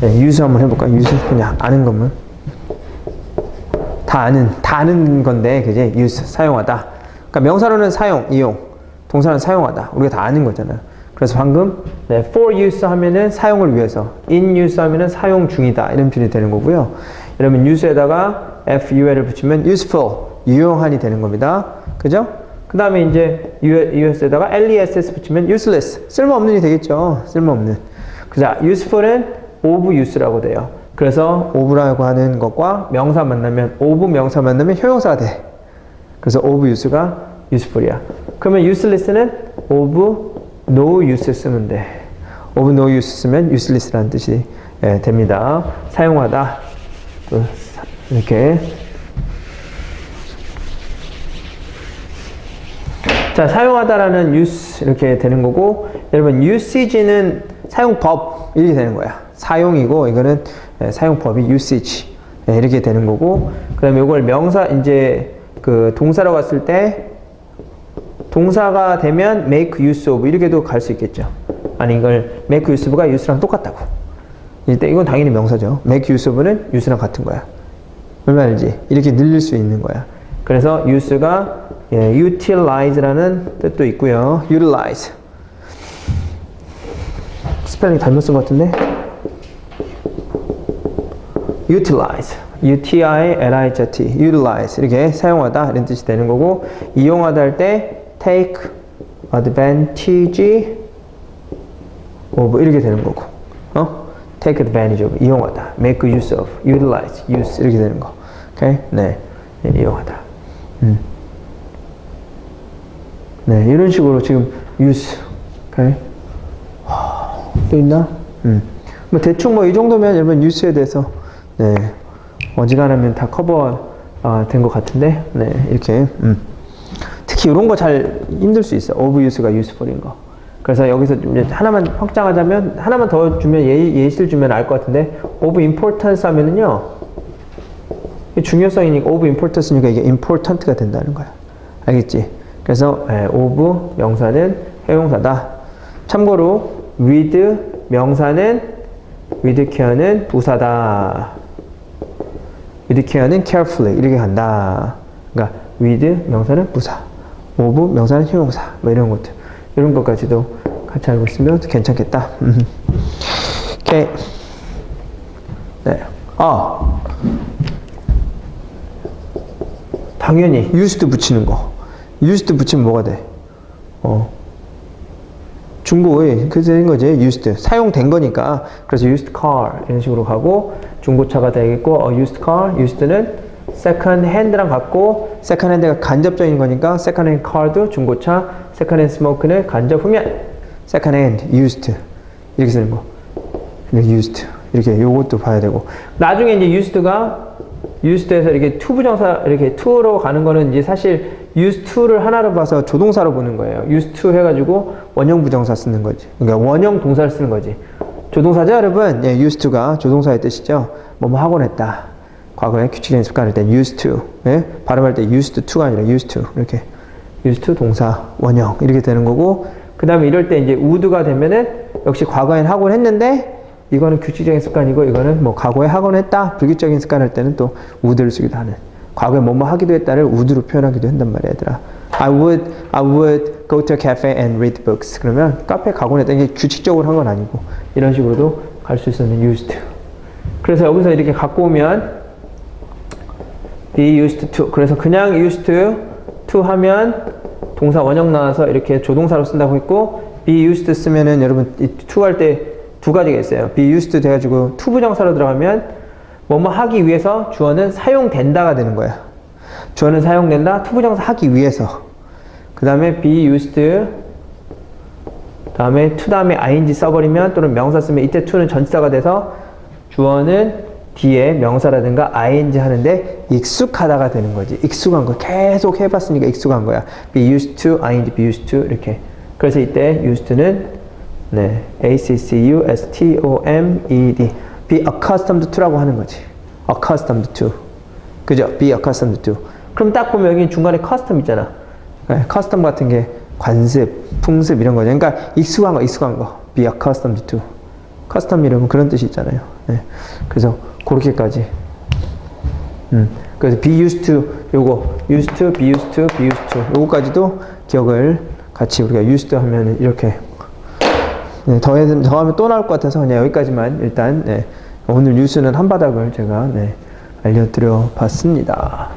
네, use 한번 해볼까요? use 그냥 아는 것만. 다 아는, 다 아는 건데, 그지? use, 사용하다. 그러니까 명사로는 사용, 이용. 동사는 사용하다. 우리가 다 아는 거잖아요. 그래서 방금, 네, for use 하면은 사용을 위해서. in use 하면은 사용 중이다. 이런 표현이 되는 거고요. 여러분, use에다가 ful을 붙이면 useful, 유용한이 되는 겁니다. 그죠? 그 다음에 이제 us에다가 less 붙이면 useless, 쓸모없는이 되겠죠. 쓸모없는. 그자, useful은 of use라고 돼요. 그래서 of라고 하는 것과 명사 만나면 of 명사 만나면 효용사가 돼. 그래서 of use가 useful이야. 그러면 useless는 of no use 쓰면 돼. of no use 쓰면 useless라는 뜻이 예, 됩니다. 사용하다. 또 이렇게 자, 사용하다라는 use 이렇게 되는 거고 여러분 usage는 사용법 이렇게 되는 거야. 사용이고 이거는 예, 사용법이 usage 예, 이렇게 되는 거고 그다음에 이걸 명사 이제 그 동사로 갔을 때 동사가 되면 make use of 이렇게도 갈 수 있겠죠. 아니 이걸 make use of가 use랑 똑같다고. 일단 이건 당연히 명사죠. make use of는 use랑 같은 거야. 얼마 알지? 이렇게 늘릴 수 있는 거야. 그래서 use가 예, utilize라는 뜻도 있고요. utilize. 스펠링 쓴것 같은데? Utilize. U-T-I-L-I-Z-T. utilize. 이렇게 사용하다. 이런 뜻이 되는 거고, 이용하다 할 때 take advantage of. 이렇게 되는 거고. 어? take advantage of. 이용하다. make use of. utilize. use. 이렇게 되는 거. 오케이? 네. 네, 이용하다. 음. 네, 이런 식으로 지금 use. 오케이? 또 있나? 음. 뭐 대충 뭐 이 정도면 여러분 뉴스에 대해서 네 어지간하면 다 커버 아, 된것 같은데 네 이렇게 음. 특히 이런 거 잘 힘들 수 있어 오브 유스가 유스풀인 거 그래서 여기서 하나만 확장하자면 하나만 더 주면 예, 예시를 주면 알 것 같은데 오브 임포턴스 하면은요 중요성이니까 오브 임포턴스니까 이게 임포턴트가 된다는 거야 알겠지? 그래서 예, 오브 명사는 해용사다 참고로 with 명사는 with care는 부사다. With care는 carefully 이렇게 간다. 그러니까 with 명사는 부사, of 명사는 형용사 뭐 이런 것들 이런 것까지도 같이 알고 있으면 괜찮겠다. 음. 오케이. 네. 아 당연히 used 붙이는 거. used 붙이면 뭐가 돼? 어. 중고의 그래서 된 거지 used 사용된 거니까 그래서 used car 이런 식으로 가고 중고차가 되겠고 어, used car used는 second hand랑 같고 second hand가 간접적인 거니까 second hand car도 중고차 second hand smoke는 간접 흡연 second hand used 이렇게 쓰는 거 used 이렇게 요것도 봐야 되고 나중에 이제 used가 used에서 이렇게 to 부정사 이렇게 to로 가는 거는 이제 사실 use to를 하나로 봐서 조동사로 보는 거예요. use to 해가지고 원형 부정사 쓰는 거지. 그러니까 원형 동사를 쓰는 거지. 조동사죠, 여러분? 예, use to가 조동사의 뜻이죠. 뭐뭐 하곤 했다. 과거에 규칙적인 습관을 때 used to. 예? 발음할 때 used to가 아니라 used to. 이렇게. used to 동사, 원형. 이렇게 되는 거고. 그 다음에 이럴 때 이제 would가 되면은 역시 과거엔 하곤 했는데 이거는 규칙적인 습관이고 이거는 뭐 과거에 하곤 했다. 불규칙적인 습관 할 때는 또 would를 쓰기도 하는. 과거에 뭐뭐 하기도 했다를 would로 표현하기도 한단 말이야, 얘들아. I would, I would go to a cafe and read books. 그러면 카페 가곤 했다. 이게 규칙적으로 한 건 아니고 이런 식으로도 갈 수 있는 used. 그래서 여기서 이렇게 갖고 오면 be used to. 그래서 그냥 used to 하면 동사 원형 나와서 이렇게 조동사로 쓴다고 했고 be used 쓰면은 여러분 이 to 할 때 두 가지가 있어요. be used 돼가지고 to 부정사로 들어가면 뭐뭐 하기 위해서 주어는 사용된다가 되는 거야. 주어는 사용된다. to 부정사 하기 위해서. 그 다음에 be used 다음에 to 다음에 ing 써버리면 또는 명사 쓰면 이때 to는 전치사가 돼서 주어는 뒤에 명사라든가 ing 하는데 익숙하다가 되는 거지. 익숙한 거. 계속 해봤으니까 익숙한 거야. be used to, ing, be used to 이렇게. 그래서 이때 used는 네, A-C-C-U-S-T-O-M-E-D be accustomed to라고 하는 거지. accustomed to. 그죠? be accustomed to. 그럼 딱 보면 여기 중간에 custom 있잖아. 네, custom 같은 게 관습, 풍습 이런 거죠. 그러니까 익숙한 거, 익숙한 거. be accustomed to. 커스텀 이름은 그런 뜻이 있잖아요. 네. 그래서 그렇게까지. 음. 그래서 be used to 요거 used to, be used to, be used to 요거까지도 기억을 같이 우리가 used 하면 이렇게 네, 더해 더하면 또 나올 것 같아서 그냥 여기까지만 일단 네, 오늘 뉴스는 한 바닥을 제가 네, 알려드려 봤습니다.